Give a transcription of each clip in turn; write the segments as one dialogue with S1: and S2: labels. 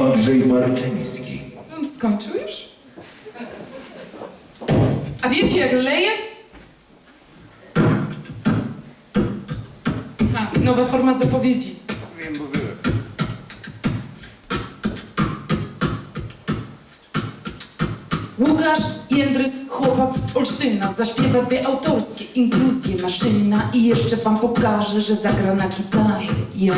S1: Andrzej Marczyński.
S2: To on skończył już? A wiecie jak leje? Ha, nowa forma zapowiedzi.
S3: Wiem, bo byłem.
S2: Łukasz Jędrys, chłopak z Olsztyna, zaśpiewa dwie autorskie, inkluzje, maszyna i jeszcze wam pokaże, że zagra na gitarze. Ja.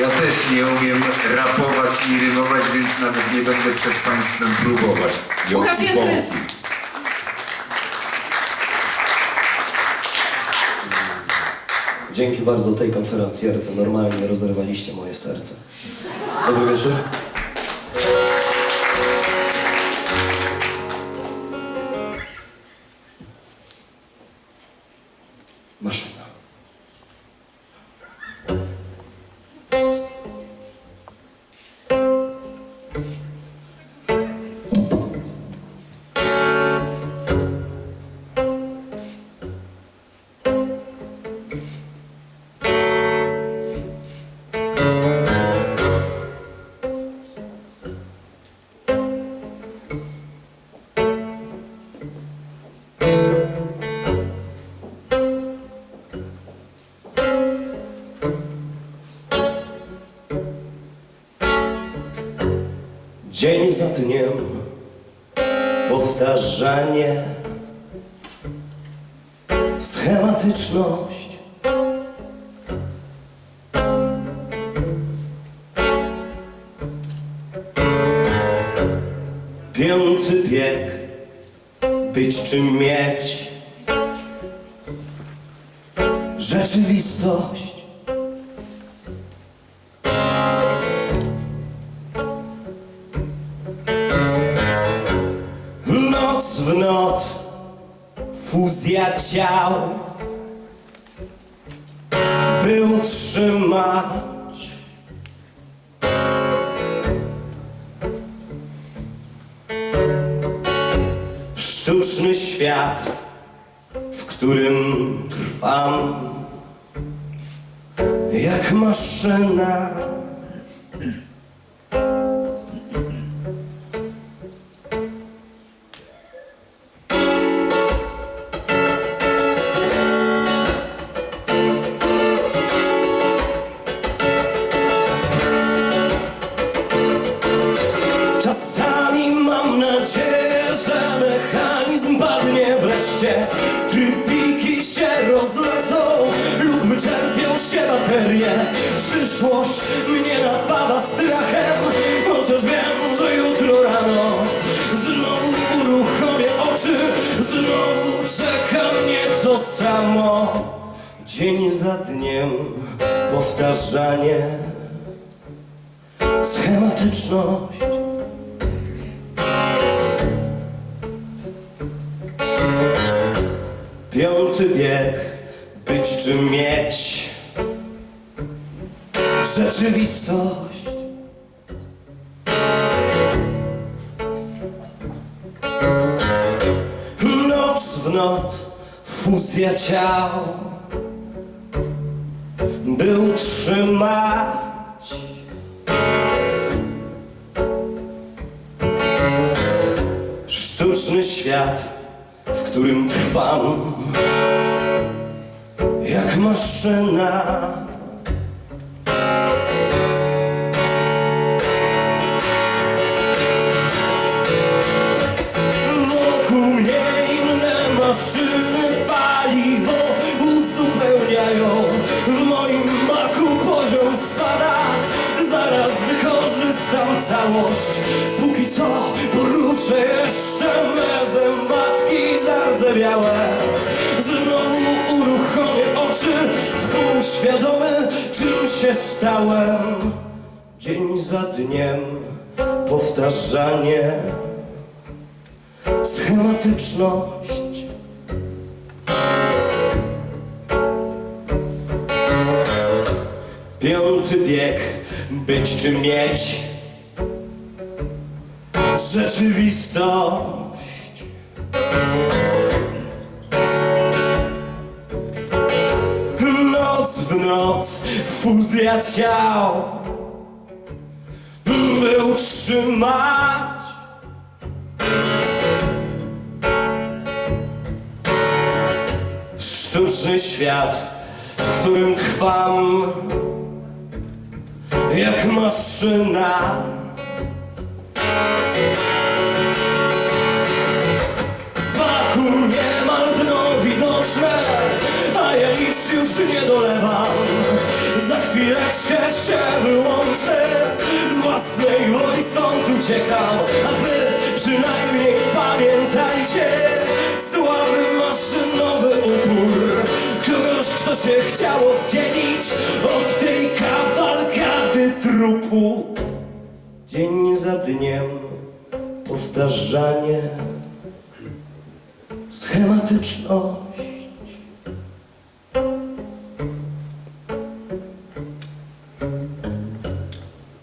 S1: Ja też nie umiem rapować i rymować, więc nawet nie będę przed Państwem próbować.
S2: Łukasz Jędrys!
S4: Dzięki bardzo tej konferencjerce normalnie rozerwaliście moje serce. Dobry wieczór. Dzień za dniem. Powtarzanie. Schematyczność. Piąty bieg. Być czy mieć? Rzeczywistość by utrzymać. Sztuczny świat, w którym trwam, jak maszyna. Chociaż wiem, że jutro rano Znowu uruchomię oczy, znowu czeka mnie to samo Dzień za dniem powtarzanie Schematyczność Piąty bieg, być czy mieć rzeczywistość. Noc fuzja ciał, by utrzymać. Sztuczny świat, w którym trwam jak maszyna. Moim maku poziom spada, zaraz wykorzystam całość. Póki co poruszę jeszcze me zębatki zardzewiałe. Znowu uruchomię oczy, wpół świadomy czym się stałem. Dzień za dniem powtarzanie schematyczność. Piąty bieg, być czy mieć rzeczywistość. Noc w noc fuzja ciał By utrzymać Sztuczny świat, w którym trwam Jak maszyna. Wakum niemal dno widoczne A ja nic już nie dolewam. Za chwileczkę się wyłączę Z własnej woli stąd uciekam. A wy przynajmniej pamiętajcie Słaby maszynowy upór. Kogoś, kto się chciał oddzielić Od tej kabalkady trupów Dzień za dniem powtarzanie schematyczność.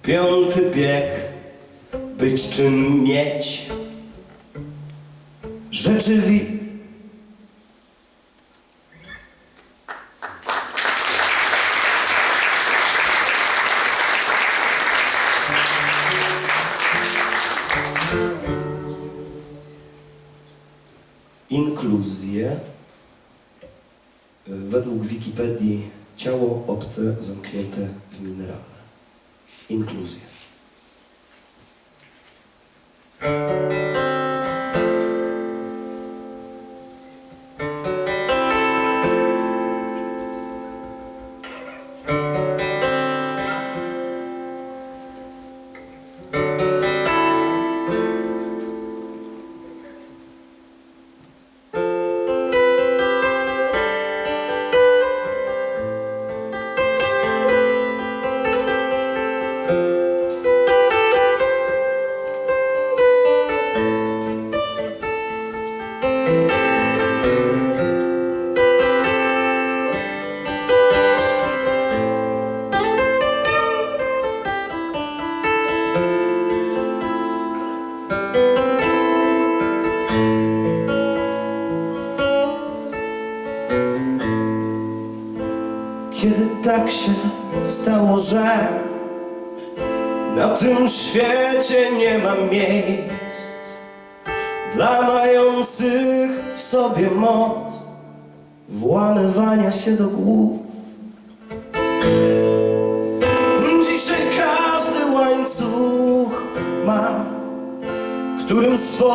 S4: Piąty bieg, być czy mieć. Rzeczywi... Inkluzję. Według Wikipedii ciało obce zamknięte w minerale. Inkluzję. Kiedy tak się stało, że na tym świecie nie ma miejsc dla mających w sobie moc włamywania się do głów. Dzisiaj każdy łańcuch ma, którym swą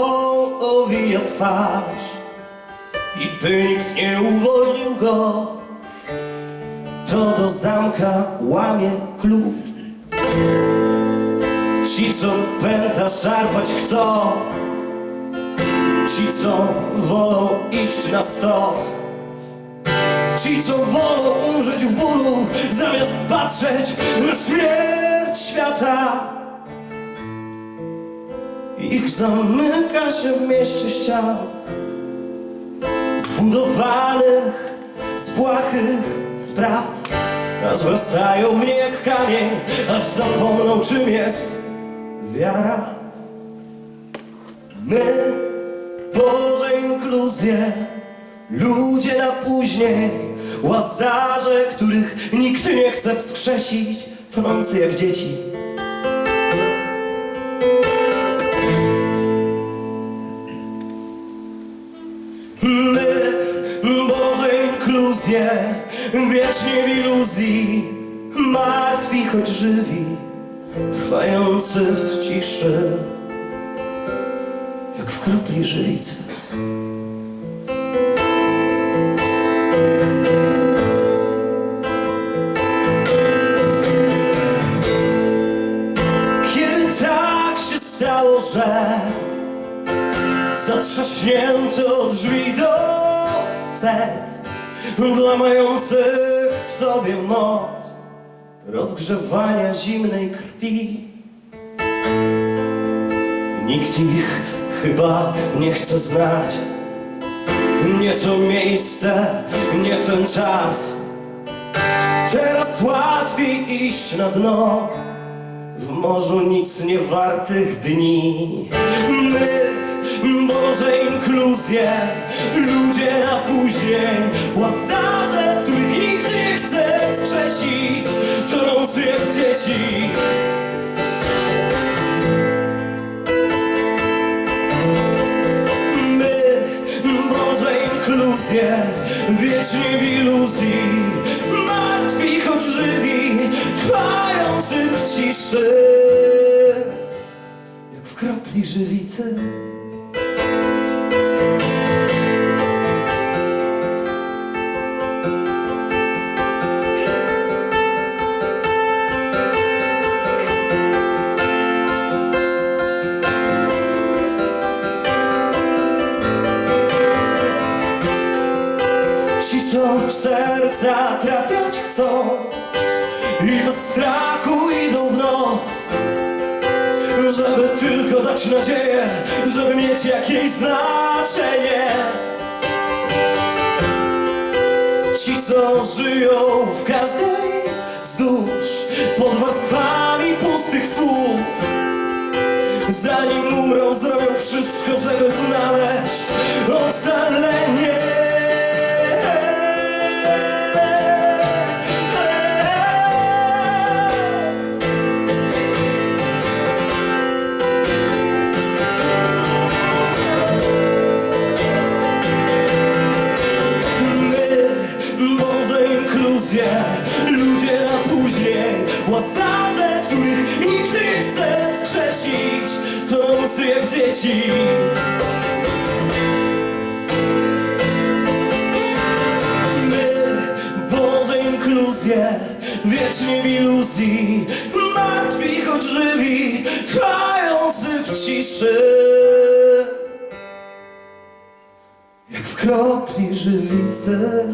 S4: owija twarz i by nikt nie uwolnił go to do zamka łamie klucz. Ci, co pęta szarpać chcą, ci, co wolą iść na stos, ci, co wolą umrzeć w bólu, zamiast patrzeć na śmierć świata. Ich zamyka się w mieście ścian zbudowanych z błahych spraw Aż wrastają w nie jak kamień Aż zapomną czym jest wiara. My, Boże inkluzje Ludzie na później Łazarze, których nikt nie chce wskrzesić Tonący jak dzieci inkluzje, wiecznie w iluzji, martwi choć żywi, trwający w ciszy, jak w kropli żywicy. Kiedy tak się stało, że Zatrzaśnięto drzwi do serc Dla mających w sobie moc Rozgrzewania zimnej krwi. Nikt ich chyba nie chce znać. Nie to miejsce, nie ten czas. Teraz łatwiej iść na dno. W morzu nic nie wartych dni. My, Boże inkluzje, ludzie na później, łazarze, których nikt nie chce wskrzesić Tonący jak dzieci. My, Boże inkluzje, wiecznie w iluzji Martwi, choć żywi, trwający w ciszy. Jak w kropli żywicy Ci, co w serca trafiać chcą I do strachu idą w noc Żeby tylko dać nadzieję Żeby mieć jakieś znaczenie Ci, co żyją w każdej z dusz Pod warstwami pustych słów Zanim umrą, zrobią wszystko, żeby znaleźć ocalenie. Później, łazarze, których nikt nie chce wskrzesić, tonący jak dzieci. My, Boże inkluzje, wiecznie w iluzji, martwi, choć żywi, trwający w ciszy. Jak w kropli żywicy